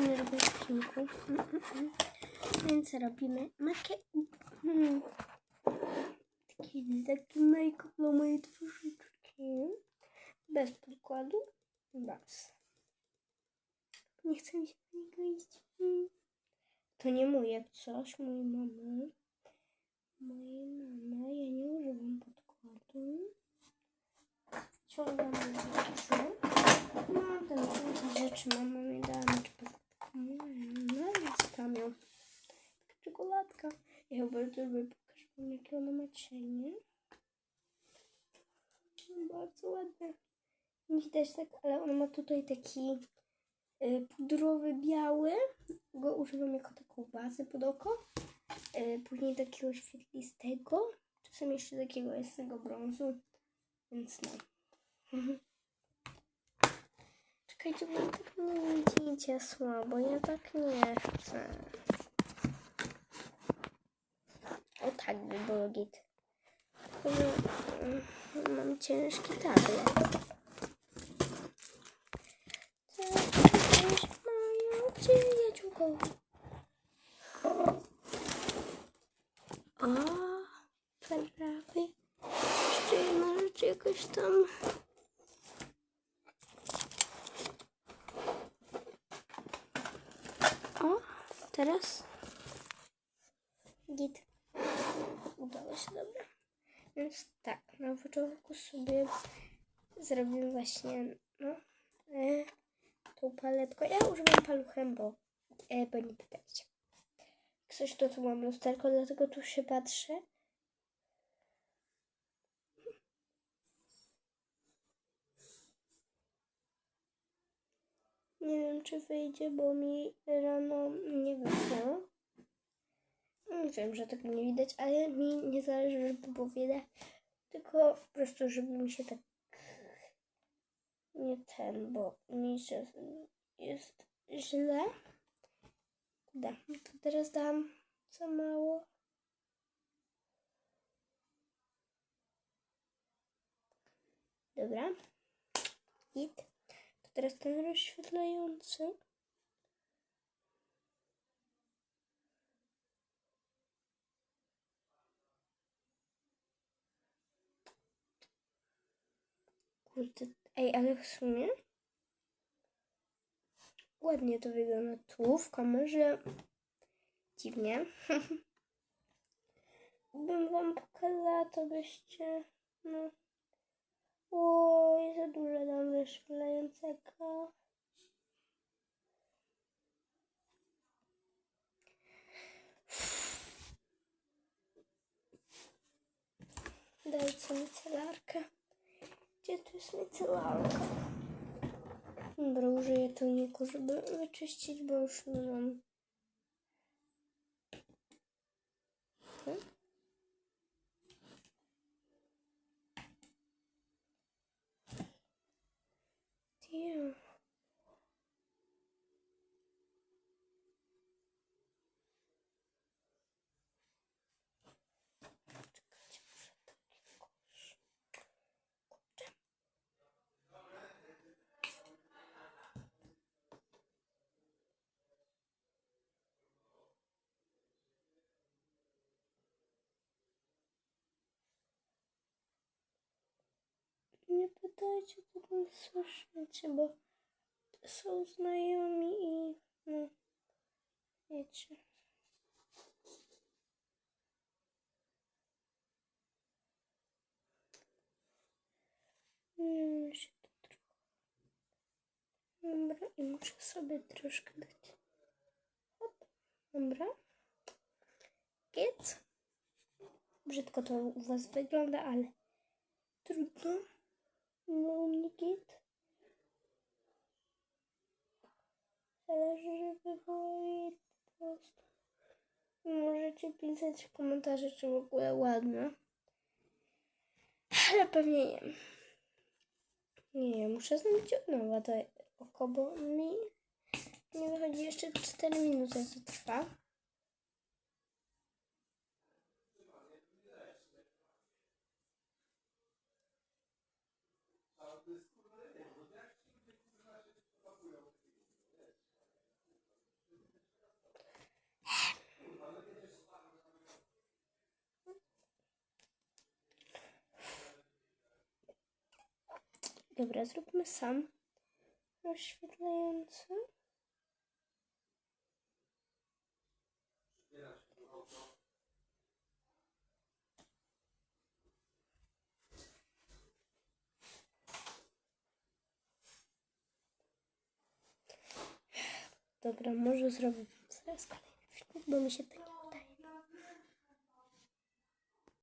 nie robię filmiku. Mm, mm, mm. Więc robimy makie... Mm. Taki, taki make-up dla mojej twarzyczki. Bez podkładu. Bez. Nie chcę mi się do niego iść. Mm. To nie mój jak coś, mojej mamy. Mojej mamy. Ja nie używam podkładu. Wciągam rzeczy. No, ten te rzeczy mama mi dała na No i tam ją. Taka czekoladka. Ja ją bardzo lubię. Pokażę wam jakie ona ma cienie. Bardzo ładne. Nie widać tak, ale ona ma tutaj taki y, pudrowy, biały. Go używam jako taką bazę pod oko. Y, później takiego świetlistego. Czasem jeszcze takiego jasnego brązu. Więc no. Czekajcie, bo tak nie widzicie słabo. Ja tak nie chcę. O tak by mm, Mam ciężki tablet. Cześć moją przyjaciółką. O, prawie. Jeszcze jedna rzecz jakoś tam. O, teraz. Git. Się dobrze. Więc tak, na początku sobie zrobimy właśnie, no, e, tą paletką. Ja używam paluchem, bo, e, bo nie pytajcie. Coś to tu mam lusterko, dlatego tu się patrzę. Nie wiem, czy wyjdzie, bo mi rano nie wyszło. Mm, Wiem, że tego nie widać, ale mi nie zależy, żeby było widać. Tylko po prostu, żeby mi się tak nie ten, bo mi się jest źle. Da. To teraz dam za mało. Dobra. Git. To teraz ten rozświetlający. Kurde, ej, ale w sumie ładnie to wygląda tu w kamerze. Dziwnie. Bym wam pokazała, to byście, no. Oj, za dużo dam wyszwalającego. Dajcie mi celarkę. Gdzie tu jest micelarka? Dobra, użyję toniku, żeby wyczyścić, bo Nie pytajcie, co tam słyszycie, bo są znajomi i no, wiecie. Nie wiem, się to trochę. Dobra, i muszę sobie troszkę dać. Hop, dobra. Git. Brzydko to u was wygląda, ale trudno. U mnie git. Zależy, żeby było git po prostu. Możecie pisać w komentarzach, czy w ogóle ładne. Ale pewnie nie. Nie, muszę zrobić od nowa to oko, bo mi nie wychodzi jeszcze 4 minuty, to trwa. Dobra, zróbmy sam oświetlający. Wam zaraz kolejny filmik, bo mi się taki